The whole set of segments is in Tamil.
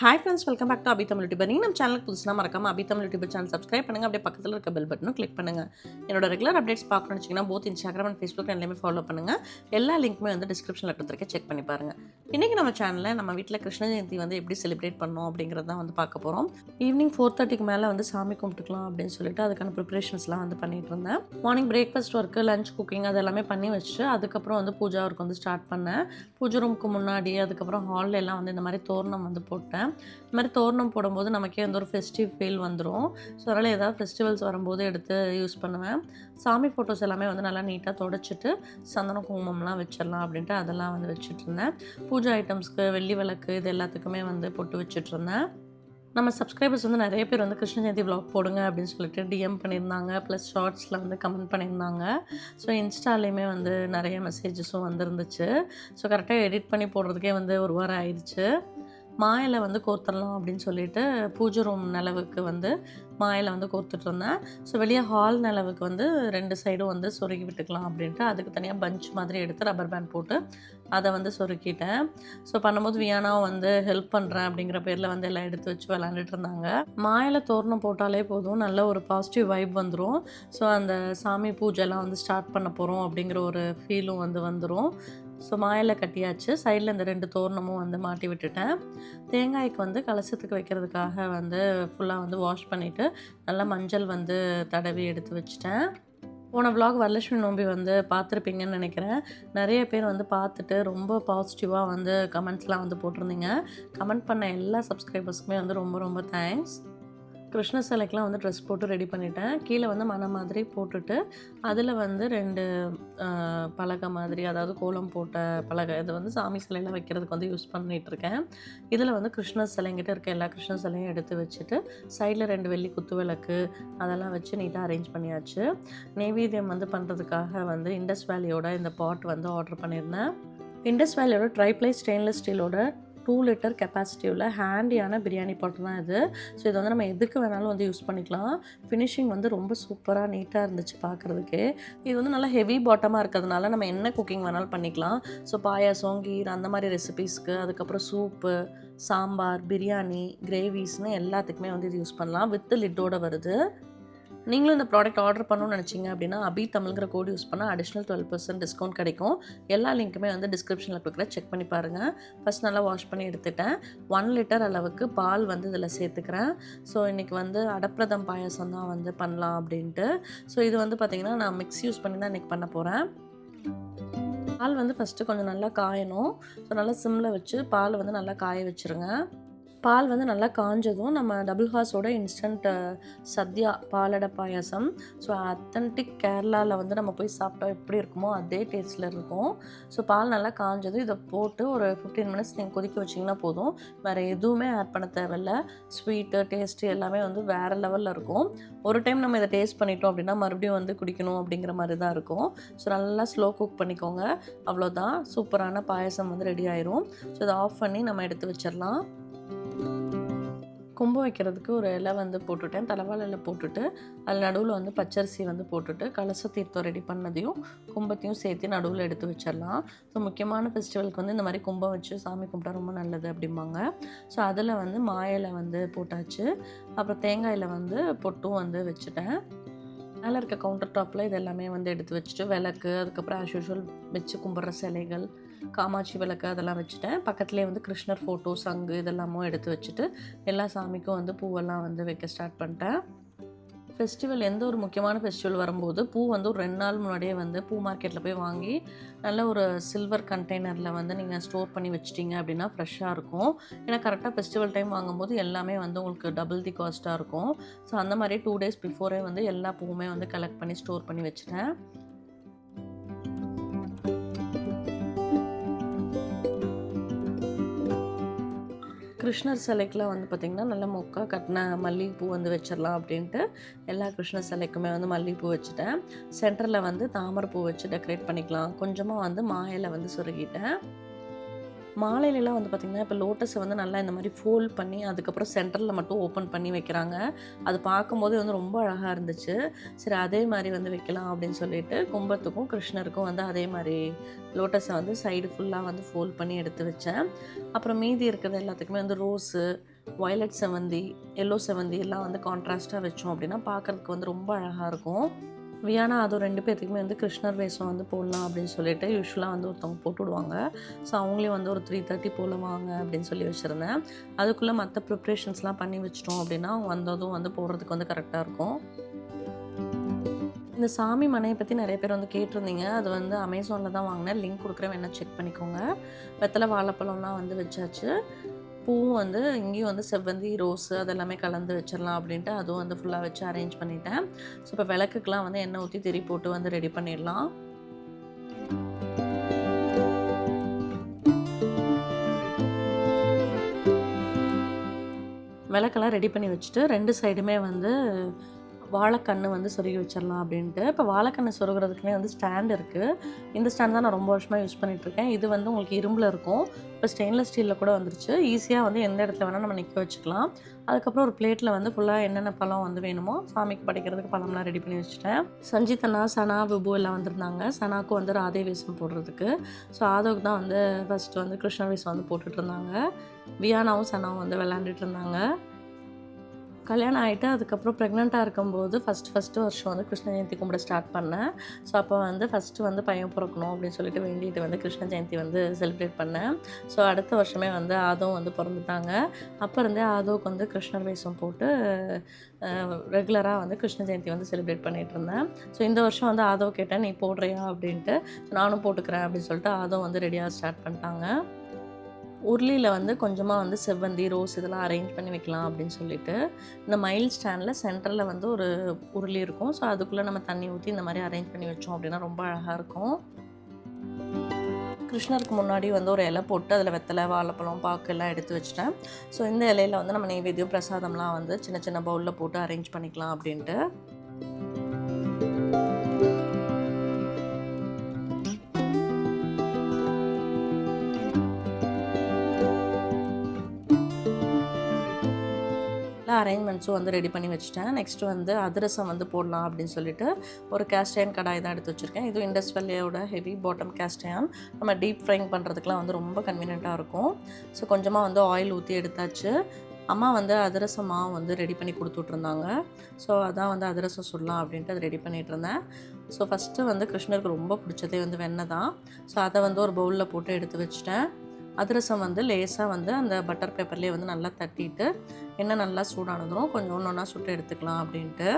Hi friends welcome back to Abi Tamil youtuber நீங்கள் நம்ம சேனலுக்கு புதுசுனா மறக்காம Abi Tamil youtuber channel subscribe பண்ணுங்கள் அப்படியே பக்கத்தில் இருக்க பெல் பட்டனும் கிளிக் பண்ணுங்கள் என்னோட ரெகுலர் அப்டேட்ஸ் பார்க்கணும்னு வச்சிங்கன்னா போத் இன்ஸ்டாகிராம் அண்ட் ஃபேஸ்புக் எல்லாமே ஃபாலோ பண்ணுங்கள் எல்லா லிங்க்குமே வந்து டிஸ்கிரிப்ஷனில் கொடுத்துருக்கேன். செக் பண்ணி பாருங்கள் இன்றைக்கி நம்ம சேனலில் நம்ம வீட்டில் கிருஷ்ண ஜெயந்தி வந்து எப்படி செலிப்ரேட் பண்ணோம் அப்படிங்கிறது தான் வந்து பார்க்க போகிறோம் ஈவினிங் ஃபோர் தேர்ட்டிக்கு மேலே வந்து சாமி கும்பிட்டுக்கலாம் அப்படின்னு சொல்லிட்டு அதுக்கான ப்ரிப்பரேஷன்ஸ்லாம் வந்து பண்ணிட்டு இருந்தேன். Morning breakfast work lunch cooking அது எல்லாமே பண்ணி வச்சுட்டு அதுக்கப்புறம் வந்து பூஜா ஒர்க் வந்து ஸ்டார்ட் பண்ணேன். பூஜை ரூமுக்கு முன்னாடி அதுக்கப்புறம் ஹாலில் எல்லாம் வந்து இந்த மாதிரி தோரணம் வந்து போட்டேன். இந்த மாதிரி தோரணம் போடும்போது நமக்கே வந்து ஒரு ஃபெஸ்டிவ் ஃபீல் வந்துடும் ஸோ அதனால் ஏதாவது ஃபெஸ்டிவல்ஸ் வரும்போது எடுத்து யூஸ் பண்ணுவேன். சாமி ஃபோட்டோஸ் எல்லாமே வந்து நல்லா நீட்டாக தொடச்சிட்டு சந்தனம் குங்குமம்லாம் வச்சிடலாம் அப்படின்ட்டு அதெல்லாம் வந்து வச்சுட்டு இருந்தேன். பூஜை ஐட்டம்ஸ்க்கு வெள்ளி விளக்கு இது எல்லாத்துக்குமே வந்து பொட்டு வச்சுட்டு இருந்தேன். நம்ம சப்ஸ்கிரைபர்ஸ் வந்து நிறைய பேர் வந்து கிருஷ்ண ஜெயந்தி vlog போடுங்க அப்படின்னு சொல்லிட்டு டிஎம் பண்ணியிருந்தாங்க. ப்ளஸ் ஷார்ட்ஸில் வந்து கமெண்ட் பண்ணியிருந்தாங்க. ஸோ இன்ஸ்டாலேயுமே வந்து நிறைய மெசேஜஸும் வந்துருந்துச்சு. ஸோ கரெக்டாக எடிட் பண்ணி போடுறதுக்கே வந்து ஒரு வாரம் ஆயிடுச்சு. மாயில வந்து கோர்த்துடலாம் அப்படின்னு சொல்லிட்டு பூஜை ரூம் நிலவுக்கு வந்து மாயில வந்து கோர்த்துட்டு இருந்தேன் ஸோ வெளியே ஹால் நிலவுக்கு வந்து ரெண்டு சைடும் வந்து சொருகி விட்டுக்கலாம் அப்படின்ட்டு அதுக்கு தனியாக பஞ்ச் மாதிரி எடுத்து ரப்பர் பேண்ட் போட்டு அதை வந்து சொருக்கிட்டேன். ஸோ பண்ணும்போது வியானாவும் வந்து ஹெல்ப் பண்ணுறேன் அப்படிங்கிற பேரில் வந்து எல்லாம் எடுத்து வச்சு விளாண்டுட்டு இருந்தாங்க மாயில தோரணம் போட்டாலே போதும். நல்ல ஒரு பாசிட்டிவ் வைப் வந்துடும் ஸோ அந்த சாமி பூஜைலாம் வந்து ஸ்டார்ட் பண்ண போகிறோம் அப்படிங்கிற ஒரு ஃபீலும் வந்து வந்துடும் ஸோ மாயில் கட்டியாச்சு. சைடில் இந்த ரெண்டு தோரணமும் வந்து மாட்டி விட்டுட்டேன். தேங்காய்க்கு வந்து கலசத்துக்கு வைக்கிறதுக்காக வந்து ஃபுல்லாக வந்து வாஷ் பண்ணிவிட்டு நல்லா மஞ்சள் வந்து தடவி எடுத்து வச்சுட்டேன். போன விலாக் வரலட்சுமி நோம்பி வந்து பார்த்துருப்பீங்கன்னு நினைக்கிறேன். நிறைய பேர் வந்து பார்த்துட்டு ரொம்ப பாசிட்டிவாக வந்து கமெண்ட்ஸ்லாம் வந்து போட்டிருந்தீங்க. கமெண்ட் பண்ண எல்லா சப்ஸ்கிரைபர்ஸ்க்குமே வந்து ரொம்ப ரொம்ப தேங்க்ஸ் கிருஷ்ண சிலைக்கெலாம் வந்து ட்ரெஸ் போட்டு ரெடி பண்ணிட்டேன். கீழே வந்து மன மாதிரி போட்டுட்டு அதில் வந்து ரெண்டு பலகை மாதிரி அதாவது கோலம் போட்ட பலகை இது வந்து சாமி சிலையெல்லாம் வைக்கிறதுக்கு வந்து யூஸ் பண்ணிகிட்டு இருக்கேன் இதில் வந்து கிருஷ்ண சிலைங்கிட்ட இருக்க எல்லா கிருஷ்ண சிலையும் எடுத்து வச்சுட்டு சைடில் ரெண்டு வெள்ளி குத்து விளக்கு அதெல்லாம் வச்சு நீட்டாக அரேஞ்ச் பண்ணியாச்சு. நெய்வேத்தியம் வந்து பண்ணுறதுக்காக வந்து இண்டஸ் வேலியோட இந்த பாட் வந்து ஆர்டர் பண்ணியிருந்தேன். இண்டஸ் வேலியோட ட்ரைப்ளை ஸ்டெயின்லெஸ் ஸ்டீலோட டூ லிட்டர் கெப்பாசிட்டி உள்ள ஹேண்டியான பிரியாணி பாட்டு தான் இது. ஸோ இதை வந்து நம்ம எதுக்கு வேணாலும் வந்து யூஸ் பண்ணிக்கலாம். ஃபினிஷிங் வந்து ரொம்ப சூப்பராக நீட்டாக இருந்துச்சு பார்க்குறதுக்கு இது வந்து நல்லா ஹெவி பாட்டமாக இருக்கிறதுனால நம்ம என்ன குக்கிங் வேணாலும் பண்ணிக்கலாம். ஸோ பாயாசம் கீர் அந்த மாதிரி ரெசிபீஸ்க்கு அதுக்கப்புறம் சூப்பு சாம்பார் பிரியாணி கிரேவிஸ்னு எல்லாத்துக்குமே வந்து இது யூஸ் பண்ணலாம். வித் லிட்டோட வருது. நீங்களும் இந்த ப்ராடக்ட் ஆர்டர் பண்ணணும்னு நினச்சிங்க அப்படின்னா அபி தமிழ்ங்கிற கோட் யூஸ் பண்ணால் அடிஷ்னல் டுவெல் பர்சன்ட் டிஸ்கவுண்ட் கிடைக்கும். எல்லா லிங்க்குமே வந்து டிஸ்கிரிப்ஷனில் கொடுக்குற செக் பண்ணி பாருங்கள் ஃபஸ்ட் நல்லா வாஷ் பண்ணி எடுத்துட்டேன். ஒன் லிட்டர் அளவுக்கு பால் வந்து இதில் சேர்த்துக்கிறேன். ஸோ இன்றைக்கி வந்து அடப்பிரதம் பாயாசம் தான் வந்து பண்ணலாம் அப்படின்ட்டு. ஸோ இது வந்து பார்த்திங்கன்னா நான் மிக்ஸ் யூஸ் பண்ணி தான் இன்றைக்கி பண்ண போகிறேன் பால் வந்து ஃபஸ்ட்டு கொஞ்சம் நல்லா காயணும். ஸோ நல்லா சிம்மில் வச்சு பால் வந்து நல்லா காய வச்சுருங்க. பால் வந்து நல்லா காஞ்சதும் நம்ம double ஹார்ஸோட instant Sathya palada payasam. So authentic கேரளாவில் வந்து நம்ம போய் சாப்பிட்டா எப்படி இருக்குமோ அதே டேஸ்ட்டில் இருக்கும். ஸோ பால் நல்லா காஞ்சதும் இதை போட்டு ஒரு ஃபிஃப்டீன் மினிட்ஸ் நீங்கள் கொதிக்க வச்சிங்கன்னா போதும். வேறு எதுவுமே ஆட் பண்ண தேவையில்ல. ஸ்வீட்டு டேஸ்ட்டு எல்லாமே வந்து வேறு லெவலில் இருக்கும். ஒரு டைம் நம்ம இதை டேஸ்ட் பண்ணிட்டோம் அப்படின்னா மறுபடியும் வந்து குடிக்கணும் அப்படிங்கிற மாதிரி தான் இருக்கும். ஸோ நல்லா ஸ்லோ குக் பண்ணிக்கோங்க. அவ்வளோதான் சூப்பரான பாயசம் வந்து ரெடி ஆயிரும். ஸோ இதை ஆஃப் பண்ணி நம்ம எடுத்து வச்சிடலாம். கும்பம் வைக்கிறதுக்கு ஒரு இலை வந்து போட்டுட்டேன். தலைவாழை இலை போட்டுட்டு அதில் நடுவில் வந்து பச்சரிசி வந்து போட்டுட்டு கலச தீர்த்தம் ரெடி பண்ணதையும் கும்பத்தையும் சேர்த்து நடுவில் எடுத்து வச்சிடலாம். ஸோ முக்கியமான ஃபெஸ்டிவலுக்கு வந்து இந்த மாதிரி கும்பம் வச்சு சாமி கும்பிட்டா ரொம்ப நல்லது அப்படிம்பாங்க. ஸோ அதில் வந்து மாயிலை வந்து போட்டாச்சு. அப்புறம் தேங்காயில் வந்து பொட்டும் வந்து வச்சுட்டேன். மேலே இருக்க கவுண்டர் டாப்பில் இது எல்லாமே வந்து எடுத்து வச்சுட்டு விளக்கு அதுக்கப்புறம் ஆஸ் யூஷுவல் வச்சு கும்பிட்ற சிலைகள் காமாட்சி விளக்கு அதெல்லாம் வச்சுட்டேன். பக்கத்துலேயே வந்து கிருஷ்ணர் ஃபோட்டோ சங்கு இதெல்லாமும் எடுத்து வச்சுட்டு எல்லா சாமிக்கும் வந்து பூவெல்லாம் வந்து வைக்க ஸ்டார்ட் பண்ணிட்டேன். ஃபெஸ்டிவல் எந்த ஒரு முக்கியமான ஃபெஸ்டிவல் வரும்போது பூ வந்து ஒரு ரெண்டு நாள் முன்னாடியே வந்து பூ மார்க்கெட்டில் போய் வாங்கி நல்ல ஒரு சில்வர் கண்டெய்னரில் வந்து நீங்கள் ஸ்டோர் பண்ணி வச்சிட்டிங்க அப்படின்னா ஃப்ரெஷ்ஷாக இருக்கும். ஏன்னா கரெக்டாக ஃபெஸ்டிவல் டைம் வாங்கும்போது எல்லாமே வந்து உங்களுக்கு டபுள் தி காஸ்ட்டாக இருக்கும். ஸோ அந்த மாதிரி டூ டேஸ் பிஃபோரே வந்து எல்லா பூவுமே வந்து கலெக்ட் பண்ணி ஸ்டோர் பண்ணி வச்சுட்டேன். கிருஷ்ணர் சிலைக்கெலாம் வந்து பார்த்திங்கன்னா நல்லா மொக்கா கட்டின மல்லிகைப்பூ வந்து வச்சிடலாம் அப்படின்ட்டு எல்லா கிருஷ்ணர் சிலைக்குமே வந்து மல்லிகைப்பூ வச்சுட்டேன். சென்டரில் வந்து தாமரைப்பூ வச்சு டெக்கரேட் பண்ணிக்கலாம். கொஞ்சமாக வந்து மாயில வந்து சொருகிட்டேன். மாலையிலலாம் வந்து பார்த்திங்கன்னா இப்போ லோட்டஸை வந்து நல்லா இந்த மாதிரி ஃபோல்ட் பண்ணி அதுக்கப்புறம் சென்டரில் மட்டும் ஓப்பன் பண்ணி வைக்கிறாங்க. அது பார்க்கும்போது வந்து ரொம்ப அழகாக இருந்துச்சு. சரி அதே மாதிரி வந்து வைக்கலாம் அப்படின்னு சொல்லிட்டு கும்பத்துக்கும் கிருஷ்ணருக்கும் வந்து அதே மாதிரி லோட்டஸை வந்து சைடு ஃபுல்லாக வந்து ஃபோல்ட் பண்ணி எடுத்து வச்சேன். அப்புறம் மீதி இருக்கிறது எல்லாத்துக்குமே வந்து ரோஸு வயலட் செவந்தி எல்லோ செவந்தி எல்லாம் வந்து கான்ட்ராஸ்ட்டாக வச்சோம் அப்படின்னா பார்க்குறதுக்கு வந்து ரொம்ப அழகாக இருக்கும். வியானா அது ரெண்டு பேர்த்துக்குமே வந்து கிருஷ்ணர் வேஷம் வந்து போடலாம் அப்படின்னு சொல்லிட்டு யூஸ்வலாக வந்து ஒருத்தவங்க போட்டு விடுவாங்க. ஸோ அவங்களே வந்து ஒரு த்ரீ தேர்ட்டி போல் வாங்க அப்படின்னு சொல்லி வச்சுருந்தேன். அதுக்குள்ளே மற்ற ப்ரிப்ரேஷன்ஸ்லாம் பண்ணி வச்சிட்டோம் அப்படின்னா அவங்க வந்ததும் வந்து போடுறதுக்கு வந்து கரெக்டாக இருக்கும். இந்த சாமி மனையை பற்றி நிறைய பேர் வந்து கேட்டிருந்தீங்க. அது வந்து அமேசானில் தான் வாங்கினேன். லிங்க் கொடுக்குறேன். வேணால் செக் பண்ணிக்கோங்க. வெத்தலை வாழைப்பழம்லாம் வந்து வச்சாச்சு. பூவும் வந்து இங்கேயும் வந்து செவ்வந்தி ரோஸு அதெல்லாமே கலந்து வச்சிடலாம் அப்படின்ட்டு அதுவும் வந்து ஃபுல்லாக வச்சு அரேஞ்ச் பண்ணிட்டேன். ஸோ இப்போ விளக்குக்கெலாம் வந்து எண்ணெய் ஊற்றி திரி போட்டு வந்து ரெடி பண்ணிடலாம். விளக்கெல்லாம் ரெடி பண்ணி வச்சுட்டு ரெண்டு சைடுமே வந்து வாழைக்கன்று வந்து சொருகி வச்சிடலாம் அப்படின்ட்டு. இப்போ வாழைக்கன்று சொருகிறதுக்குனே வந்து ஸ்டாண்ட் இருக்குது இந்த ஸ்டாண்ட் தான் நான் ரொம்ப வருஷமாக யூஸ் பண்ணிகிட்ருக்கேன் இது வந்து உங்களுக்கு இரும்பில் இருக்கும். இப்போ ஸ்டெயின்லெஸ் ஸ்டீலில் கூட வந்துருச்சு. ஈஸியாக வந்து எந்த இடத்துல வேணால் நம்ம நிற்க வச்சுக்கலாம். அதுக்கப்புறம் ஒரு பிளேட்டில் வந்து ஃபுல்லாக என்னென்ன பழம் வந்து வேணுமோ சாமிக்கு படைக்கிறதுக்கு பழம்லாம் ரெடி பண்ணி வச்சுட்டேன். சஞ்சித்தனா சனா விபு எல்லாம் வந்திருந்தாங்க. சனாக்கும் வந்து ராதே வேஷம் போடுறதுக்கு. ஸோ ஆதோக்கு தான் வந்து ஃபஸ்ட்டு வந்து கிருஷ்ண வேஷம் வந்து போட்டுட்ருந்தாங்க வியானாவும் சனாவும் வந்து விளாண்டுட்டு இருந்தாங்க. கல்யாணம் ஆகிட்டு அதுக்கப்புறம் ப்ரெக்னெண்ட்டாக இருக்கும்போது ஃபஸ்ட் ஃபஸ்ட்டு வருஷம் வந்து கிருஷ்ண ஜெயந்தி கும்பிட ஸ்டார்ட் பண்ணேன். ஸோ அப்போ வந்து ஃபஸ்ட்டு வந்து பையன் பிறக்கணும் அப்படின்னு சொல்லிட்டு வேண்டிட்டு வந்து கிருஷ்ண ஜெயந்தி வந்து செலிப்ரேட் பண்ணேன். ஸோ அடுத்த வருஷமே வந்து ஆதவும் வந்து பிறந்துட்டாங்க. அப்போ இருந்தே ஆதவுக்கு வந்து கிருஷ்ணர் வேஷம் போட்டு ரெகுலராக வந்து கிருஷ்ண ஜெயந்தி வந்து செலிப்ரேட் பண்ணிகிட்டு இருந்தேன். ஸோ இந்த வருஷம் வந்து ஆதவ் கேட்டேன் நீ போடுறியா அப்படின்ட்டு நானும் போட்டுக்கிறேன் அப்படின்னு சொல்லிட்டு ஆதவ் வந்து ரெடியாக ஸ்டார்ட் பண்ணிட்டாங்க. உருளியில் வந்து கொஞ்சமாக வந்து செவ்வந்தி ரோஸ் இதெல்லாம் அரேஞ்ச் பண்ணி வைக்கலாம் அப்படின்னு சொல்லிட்டு இந்த மயில் ஸ்டாண்டில் சென்டரில் வந்து ஒரு உருளி இருக்கும். ஸோ அதுக்குள்ளே நம்ம தண்ணி ஊற்றி இந்த மாதிரி அரேஞ்ச் பண்ணி வச்சோம் அப்படின்னா ரொம்ப அழகாக இருக்கும். கிருஷ்ணருக்கு முன்னாடி வந்து ஒரு இலை போட்டு அதில் வெத்தலை வாழைப்பழம் பாக்கு எல்லாம் எடுத்து வச்சிட்டேன். ஸோ இந்த இலையில் வந்து நம்ம நெய்வேத்தியம் பிரசாதம்லாம் வந்து சின்ன சின்ன பவுலில் போட்டு அரேஞ்ச் பண்ணிக்கலாம் அப்படின்ட்டு. எல்லா அரேஞ்ச்மெண்ட்ஸும் வந்து ரெடி பண்ணி வச்சுட்டேன். நெக்ஸ்ட் வந்து அதிரசம் வந்து போடலாம் அப்படின்னு சொல்லிட்டு ஒரு கேஸ்டைன் கடாய் தான் எடுத்து வச்சுருக்கேன். இது இண்டஸ் வெள்ளையோட ஹெவி பாட்டம் கேஸ்டைன் நம்ம டீப் ஃப்ரைங் பண்ணுறதுக்குலாம் வந்து ரொம்ப கன்வீனியண்ட்டாக இருக்கும். ஸோ கொஞ்சமாக வந்து ஆயில் ஊற்றி எடுத்தாச்சு. அம்மா வந்து அதிரசம் மாவு வந்து ரெடி பண்ணி கொடுத்துட்ருந்தாங்க ஸோ அதான் வந்து அதிரசம் சுடலாம் அப்படின்ட்டு அதை ரெடி பண்ணிகிட்டு இருந்தேன். ஸோ ஃபஸ்ட்டு வந்து கிருஷ்ணருக்கு ரொம்ப பிடிச்சதே வந்து வெண்ணெய் தான். ஸோ அதை வந்து ஒரு பவுலில் போட்டு எடுத்து வச்சுட்டேன். அதிரசம் வந்து லேசாக வந்து அந்த பட்டர் பேப்பர்லேயே வந்து நல்லா தட்டிட்டு எண்ணெய் நல்லா சூடானதும் கொஞ்சம் ஒன்று ஒன்றா சுட்டு எடுத்துக்கலாம் அப்படின்ட்டு.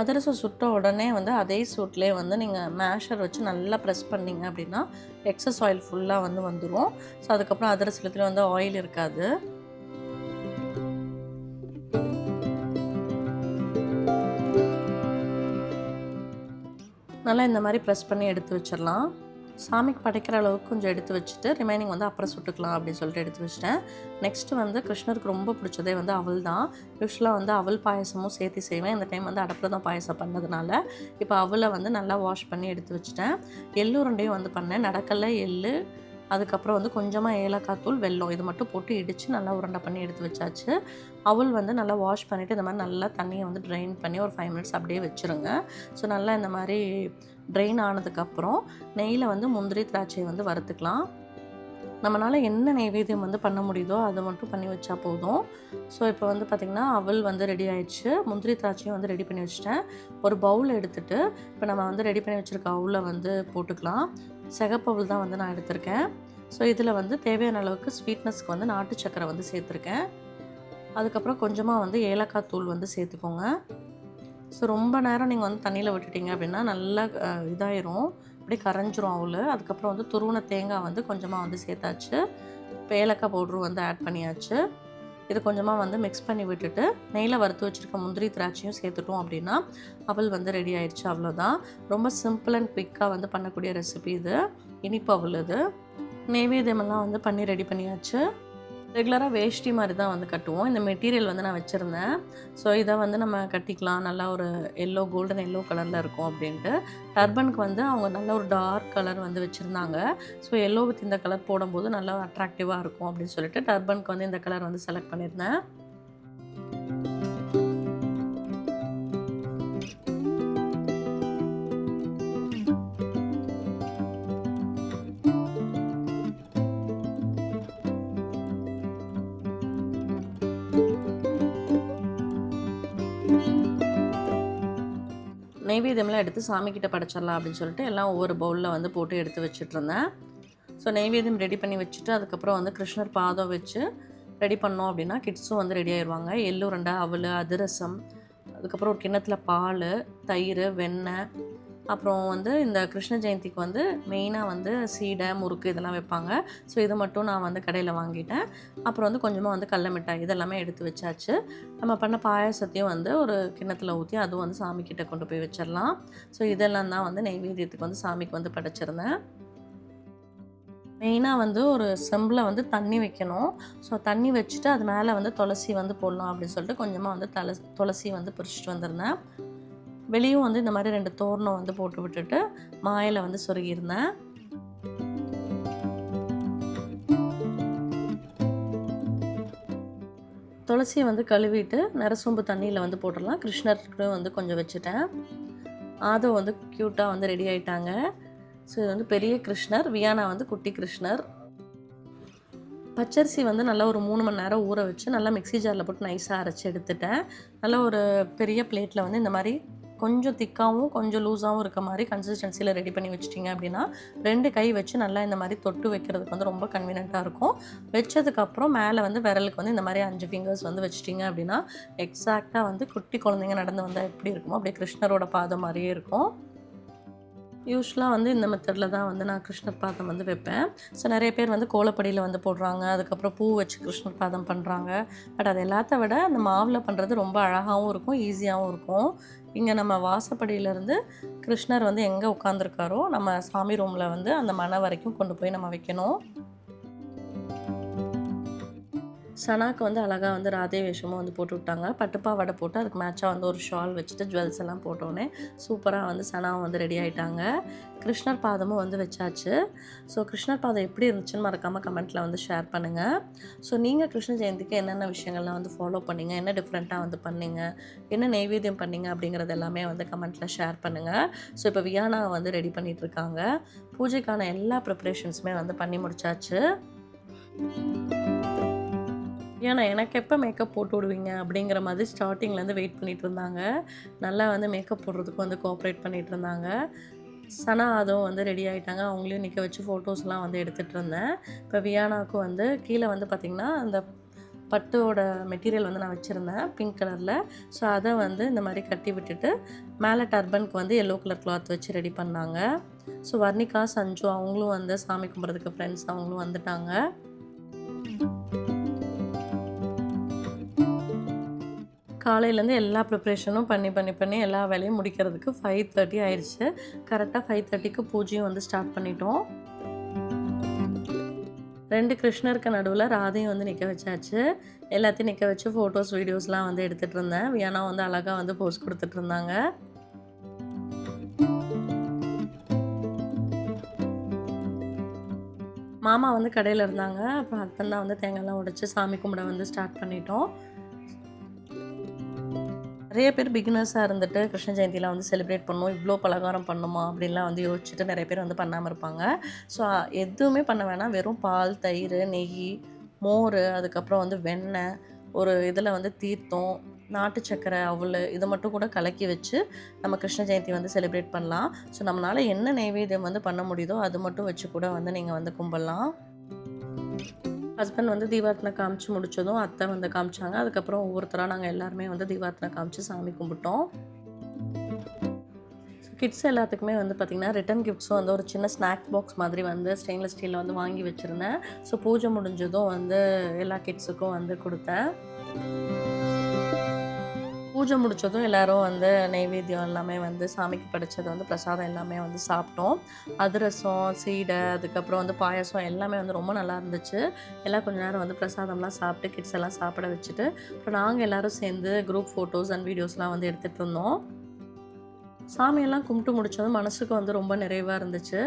அதிரசம் சுட்ட உடனே வந்து அதே சூட்லேயே வந்து நீங்கள் மேஷர் வச்சு நல்லா ப்ரெஸ் பண்ணிங்க அப்படின்னா எக்ஸஸ் ஆயில் ஃபுல்லாக வந்து வந்துடும் ஸோ அதுக்கப்புறம் அதிரசத்துலேயும் வந்து ஆயில் இருக்காது. நல்லா இந்த மாதிரி ப்ரெஸ் பண்ணி எடுத்து வச்சிடலாம். சாமிக்கு படைக்கிற அளவுக்கு கொஞ்சம் எடுத்து வச்சுட்டு ரிமைனிங் வந்து அப்புறம் சுட்டுக்கலாம் அப்படின்னு சொல்லிட்டு எடுத்து வச்சிட்டேன். நெக்ஸ்ட்டு வந்து கிருஷ்ணருக்கு ரொம்ப பிடிச்சதே வந்து அவள் தான். யூஸ்வலாக வந்து அவள் பாயசமும் சேர்த்து செய்வேன். இந்த டைம் வந்து அடுப்பில் தான் பாயசம் பண்ணதுனால. இப்போ அவளை வந்து நல்லா வாஷ் பண்ணி எடுத்து வச்சுட்டேன். எள்ளு ரெண்டையும் வந்து பண்ணேன். நடக்கல எள்ளு. அதுக்கப்புறம் வந்து கொஞ்சமாக ஏலக்காய் தூள் வெல்லம் இது மட்டும் போட்டு இடித்து நல்லா உருண்டை பண்ணி எடுத்து வச்சாச்சு. அவள் வந்து நல்லா வாஷ் பண்ணிவிட்டு இந்த மாதிரி நல்லா தண்ணியை வந்து ட்ரைன் பண்ணி ஒரு ஃபைவ் மினிட்ஸ் அப்படியே வச்சுருங்க. ஸோ நல்லா இந்த மாதிரி ட்ரெயின் ஆனதுக்கப்புறம் நெய்யில் வந்து முந்திரி திராட்சையை வந்து வறுத்துக்கலாம். நம்மளால் என்ன நைவேத்தியம் வந்து பண்ண முடியுதோ அதை மட்டும் பண்ணி வச்சா போதும். ஸோ இப்போ வந்து பார்த்திங்கன்னா அவள் வந்து ரெடி ஆயிடுச்சு. முந்திரி திராட்சையும் வந்து ரெடி பண்ணி வச்சுட்டேன். ஒரு பவுல் எடுத்துகிட்டு இப்போ நம்ம வந்து ரெடி பண்ணி வச்சுருக்க அவளை வந்து போட்டுக்கலாம். சிகப்பவுள் தான் வந்து நான் எடுத்திருக்கேன். ஸோ இதில் வந்து தேவையான அளவுக்கு ஸ்வீட்னஸ்க்கு வந்து நாட்டு சக்கரை வந்து சேர்த்துருக்கேன். அதுக்கப்புறம் கொஞ்சமாக வந்து ஏலக்காய் தூள் வந்து சேர்த்துக்கோங்க. ஸோ ரொம்ப நேரம் நீங்கள் வந்து தண்ணியில் விட்டுட்டீங்க அப்படின்னா நல்லா இதாயிரும். அப்படியே கரைஞ்சிரும் அவள். அதுக்கப்புறம் வந்து துருவன தேங்காய் வந்து கொஞ்சமாக வந்து சேர்த்தாச்சு. இப்போ ஏலக்காய் பவுட்ரு வந்து ஆட் பண்ணியாச்சு. இது கொஞ்சமாக வந்து மிக்ஸ் பண்ணி விட்டுட்டு நெய்யில் வறுத்து வச்சுருக்க முந்திரி திராட்சையும் சேர்த்துட்டோம் அப்படின்னா அவள் வந்து ரெடி ஆயிடுச்சு அவ்வளோதான் ரொம்ப சிம்பிள் அண்ட் குவிக்காக வந்து பண்ணக்கூடிய ரெசிபி இது. இனிப்பு அவள் இது. நெய்வேத்தியமெல்லாம் வந்து பண்ணி ரெடி பண்ணியாச்சு. ரெகுலராக வேஷ்டி மாதிரி தான் வந்து கட்டுவோம். இந்த மெட்டீரியல் வந்து நான் வச்சுருந்தேன். ஸோ இதை வந்து நம்ம கட்டிக்கலாம். நல்லா ஒரு எல்லோ கோல்டன் எல்லோ கலரில் இருக்கும் அப்படின்ட்டு. டர்பனுக்கு வந்து அவங்க நல்ல ஒரு டார்க் கலர் வந்து வச்சுருந்தாங்க. ஸோ எல்லோ வித் இந்த கலர் போடும்போது நல்லா அட்ராக்டிவாக இருக்கும் அப்படின்னு சொல்லிட்டு டர்பனுக்கு வந்து இந்த கலர் வந்து செலக்ட் பண்ணியிருந்தேன். நெய்வேத்தியம்லாம் எடுத்து சாமிக்கிட்ட படைச்சிடலாம் அப்படின்னு சொல்லிட்டு எல்லாம் ஒவ்வொரு பவுலில் வந்து போட்டு எடுத்து வச்சுட்ருந்தேன் ஸோ நெய்வேத்தியம் ரெடி பண்ணி வச்சுட்டு அதுக்கப்புறம் வந்து கிருஷ்ணர் பாதம் வச்சு ரெடி பண்ணோம் அப்படின்னா கிட்ஸும் வந்து ரெடி ஆயிடுவாங்க எள்ளு உருண்டை அவல் அதிரசம் அதுக்கப்புறம் ஒரு கிண்ணத்தில் பால் தயிர் வெண்ணெய் அப்புறம் வந்து இந்த கிருஷ்ண ஜெயந்திக்கு வந்து மெயினாக வந்து சீடை முறுக்கு இதெல்லாம் வைப்பாங்க. ஸோ இது மட்டும் நான் வந்து கடையில் வாங்கிட்டேன். அப்புறம் வந்து கொஞ்சமாக வந்து கடல மிட்டாய் இதெல்லாமே எடுத்து வச்சாச்சு. நம்ம பண்ண பாயாசத்தையும் வந்து ஒரு கிண்ணத்தில் ஊற்றி அதுவும் வந்து சாமிக்கிட்ட கொண்டு போய் வச்சிடலாம். ஸோ இதெல்லாம் தான் வந்து நெய்வேத்தியத்துக்கு வந்து சாமிக்கு வந்து படைச்சிருந்தேன். மெயினாக வந்து ஒரு செம்பில் வந்து தண்ணி வைக்கணும். ஸோ தண்ணி வச்சுட்டு அது மேலே வந்து துளசி வந்து போடலாம் அப்படின்னு சொல்லிட்டு கொஞ்சமாக வந்து தலை துளசி வந்து பறிச்சிட்டு வந்திருந்தேன். வெளியும் வந்து இந்த மாதிரி ரெண்டு தோரணம் வந்து போட்டு விட்டுட்டு மாயில் வந்து சொருகியிருந்தேன். துளசியை வந்து கழுவிட்டு நரசொம்பு தண்ணியில் வந்து போட்டுடலாம். கிருஷ்ணருக்கு வந்து கொஞ்சம் வச்சுட்டேன். ஆதவ் வந்து க்யூட்டாக வந்து ரெடி ஆயிட்டாங்க. ஸோ இது வந்து பெரிய கிருஷ்ணர் வியானா வந்து குட்டி கிருஷ்ணர். பச்சரிசி வந்து நல்லா ஒரு மூணு மணி நேரம் ஊற வச்சு நல்லா மிக்ஸி ஜாரில் போட்டு நைஸாக அரைச்சி எடுத்துட்டேன். நல்லா ஒரு பெரிய பிளேட்டில் வந்து இந்த மாதிரி கொஞ்சம் திக்காகவும் கொஞ்சம் லூஸாகவும் இருக்க மாதிரி கன்சிஸ்டன்சியில் ரெடி பண்ணி வச்சிட்டிங்க அப்படின்னா ரெண்டு கை வச்சு நல்லா இந்த மாதிரி தொட்டு வைக்கிறதுக்கு வந்து ரொம்ப கன்வீனியண்ட்டாக இருக்கும். வச்சதுக்கப்புறம் மேலே வந்து விரலுக்கு வந்து இந்த மாதிரி அஞ்சு ஃபிங்கர்ஸ் வந்து வச்சிட்டிங்க அப்படின்னா எக்ஸாக்டாக வந்து குட்டி குழந்தைங்க நடந்து வந்தால் எப்படி இருக்குமோ அப்படியே கிருஷ்ணரோட பாதம் மாதிரியே இருக்கும். யூஸ்வலாக வந்து இந்த மெத்தடில் தான் வந்து நான் கிருஷ்ணர் பாதம் வந்து வைப்பேன். ஸோ நிறைய பேர் வந்து கோலப்படியில் வந்து போடுறாங்க. அதுக்கப்புறம் பூ வச்சு கிருஷ்ணர் பாதம் பண்ணுறாங்க பட் அது எல்லாத்த விட அந்த மாவில் பண்ணுறது ரொம்ப அழகாகவும் இருக்கும் ஈஸியாகவும் இருக்கும். இங்கே நம்ம வாசப்படியிலேருந்து கிருஷ்ணர் வந்து எங்கே உட்காந்துருக்காரோ நம்ம சாமி ரூமில் வந்து அந்த மனை வரைக்கும் கொண்டு போய் நம்ம வைக்கணும். சனாக்கு வந்து அழகாக வந்து ராதே வேஷமும் வந்து போட்டு விட்டாங்க. பட்டுப்பாவடை போட்டு அதுக்கு மேட்சாக வந்து ஒரு ஷால் வச்சுட்டு ஜுவல்ஸ் எல்லாம் போட்டோன்னே சூப்பராக வந்து சனாவும் வந்து ரெடி ஆகிட்டாங்க கிருஷ்ணர் பாதமும் வந்து வச்சாச்சு. ஸோ கிருஷ்ணர் பாதம் எப்படி இருந்துச்சுன்னு மறக்காமல் கமெண்ட்டில் வந்து ஷேர் பண்ணுங்கள் ஸோ நீங்கள் கிருஷ்ண ஜெயந்திக்கு என்னென்ன விஷயங்கள்லாம் வந்து ஃபாலோ பண்ணீங்க? என்ன டிஃப்ரெண்ட்டாக வந்து பண்ணீங்க? என்ன நெய்வேத்தியம் பண்ணீங்க? அப்படிங்கிறது எல்லாமே வந்து கமெண்ட்டில் ஷேர் பண்ணுங்கள் ஸோ இப்போ வியானா வந்து ரெடி பண்ணிகிட்டு இருக்காங்க. பூஜைக்கான எல்லா ப்ரிப்ரேஷன்ஸுமே வந்து பண்ணி முடிச்சாச்சு. ஏன்னா எனக்கு எப்போ மேக்கப் போட்டு விடுவீங்க அப்படிங்கிற மாதிரி ஸ்டார்டிங்லேருந்து வெயிட் பண்ணிகிட்டு இருந்தாங்க. நல்லா வந்து மேக்கப் போடுறதுக்கு வந்து கோஆப்ரேட் பண்ணிகிட்டு இருந்தாங்க. சனா அதுவும் வந்து ரெடி ஆகிட்டாங்க அவங்களையும் நிற்க வச்சு ஃபோட்டோஸ்லாம் வந்து எடுத்துகிட்டு இருந்தேன். இப்போ வியானாவுக்கும் வந்து கீழே வந்து பார்த்திங்கன்னா அந்த பட்டோட மெட்டீரியல் வந்து நான் வச்சுருந்தேன் பிங்க் கலரில் ஸோ அதை வந்து இந்த மாதிரி கட்டி விட்டுட்டு மேலே டர்பனுக்கு வந்து எல்லோ கலர் கிளாத் வச்சு ரெடி பண்ணாங்க. ஸோ வர்ணிகா சஞ்சு அவங்களும் வந்து சாமி கும்பிட்றதுக்கு ஃப்ரெண்ட்ஸ் அவங்களும் வந்துட்டாங்க. காலையிலேருந்து எல்லா ப்ரிப்ரேஷனும் பண்ணி பண்ணி பண்ணி எல்லா வேலையும் முடிக்கிறதுக்கு ஃபைவ் தேர்ட்டி ஆயிடுச்சு கரெக்டாக ஃபைவ் தேர்ட்டிக்கு பூஜையும் வந்து ஸ்டார்ட் பண்ணிட்டோம். ரெண்டு கிருஷ்ணருக்கு நடுவில் ராதையும் வந்து நிற்க வச்சாச்சு. எல்லாத்தையும் நிற்க வச்சு ஃபோட்டோஸ் வீடியோஸ்லாம் வந்து எடுத்துகிட்டு இருந்தேன். வியானா வந்து அழகாக வந்து போஸ்ட் கொடுத்துட்டு இருந்தாங்க. மாமா வந்து கடையில் இருந்தாங்க. அப்புறம் ஹஸ்பண்ட் தான் வந்து தேங்காய்லாம் உடைச்சி சாமி கும்பிட வந்து ஸ்டார்ட் பண்ணிட்டோம். நிறைய பேர் பிகினர்ஸாக இருந்துட்டு கிருஷ்ண ஜெயந்திலாம் வந்து செலிப்ரேட் பண்ணணும் இவ்வளோ பலகாரம் பண்ணுமா அப்படின்லாம் வந்து யோசிச்சுட்டு நிறைய பேர் வந்து பண்ணாமல் இருப்பாங்க. ஸோ எதுவுமே பண்ண வேணாம். வெறும் பால் தயிர் நெய் மோர் அதுக்கப்புறம் வந்து வெண்ணெய் ஒரு இதில் வந்து தீர்த்தம் நாட்டு சக்கரை அவல் இதை மட்டும் கூட கலக்கி வச்சு நம்ம கிருஷ்ண ஜெயந்தி வந்து செலிப்ரேட் பண்ணலாம். ஸோ நம்மளால் என்ன நைவேத்தியம் வந்து பண்ண முடியுதோ அது மட்டும் வச்சு கூட வந்து நீங்கள் வந்து கும்பிடலாம். ஹஸ்பண்ட் வந்து தீபார்த்தனை காமிச்சு முடிச்சதும் அத்தை வந்து காமிச்சாங்க. அதுக்கப்புறம் ஒவ்வொருத்தராக நாங்கள் எல்லாருமே வந்து தீபார்த்தனை காமிச்சு சாமி கும்பிட்டோம். கிட்ஸ் எல்லாத்துக்குமே வந்து பார்த்திங்கன்னா ரிட்டன் கிஃப்ட்ஸும் வந்து ஒரு சின்ன ஸ்நாக் பாக்ஸ் மாதிரி வந்து ஸ்டெயின்லெஸ் ஸ்டீலில் வந்து வாங்கி வச்சுருந்தேன். ஸோ பூஜை முடிஞ்சதும் வந்து எல்லா கிட்ஸுக்கும் வந்து கொடுத்தேன். பூஜை முடித்ததும் எல்லோரும் எல்லாரும் வந்து நைவேத்தியம் எல்லாமே வந்து சாமிக்கு படைச்சது வந்து பிரசாதம் எல்லாமே வந்து சாப்பிட்டோம். அதிரசம் சீடை அதுக்கப்புறம் வந்து பாயாசம் எல்லாமே வந்து ரொம்ப நல்லா இருந்துச்சு. எல்லாம் கொஞ்ச நேரம் வந்து பிரசாதம்லாம் சாப்பிட்டு கிட்ஸ் எல்லாம் சாப்பிட வச்சுட்டு அப்புறம் நாங்கள் எல்லாரும் சேர்ந்து குரூப் ஃபோட்டோஸ் அண்ட் வீடியோஸ்லாம் வந்து எடுத்துகிட்டு இருந்தோம். சாமியெல்லாம் கும்பிட்டு முடிச்சதும் மனசுக்கு வந்து ரொம்ப நிறைவாக இருந்துச்சு.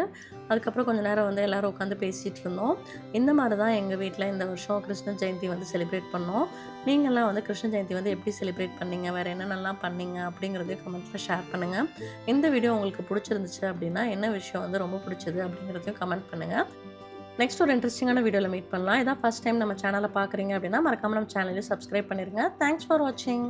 அதுக்கப்புறம் கொஞ்ச நேரம் வந்து எல்லோரும் உட்காந்து பேசிகிட்டு இருந்தோம். இந்த மாதிரி தான் எங்கள் வீட்டில் இந்த வருஷம் கிருஷ்ண ஜெயந்தி வந்து செலிப்ரேட் பண்ணோம். நீங்கள்லாம் வந்து கிருஷ்ண ஜெயந்தி வந்து எப்படி செலிப்ரேட் பண்ணீங்க? வேறு என்னென்னலாம் பண்ணீங்க? அப்படிங்கிறதையும் கமெண்ட்டில் ஷேர் பண்ணுங்கள் இந்த வீடியோ உங்களுக்கு பிடிச்சிருந்துச்சு அப்படின்னா என்ன விஷயம் வந்து ரொம்ப பிடிச்சது அப்படிங்கிறதையும் கமெண்ட் பண்ணுங்கள் நெக்ஸ்ட் ஒரு இன்ட்ரெஸ்டிங்கான வீடியோவில் மீட் பண்ணலாம். இதான் ஃபஸ்ட் டைம் நம்ம சேனலை பார்க்குறீங்க அப்படின்னா மறக்காமல் நம்ம சேனலையும் சப்ஸ்கிரைப் பண்ணிடுங்க தேங்க்ஸ் ஃபார் வாட்சிங்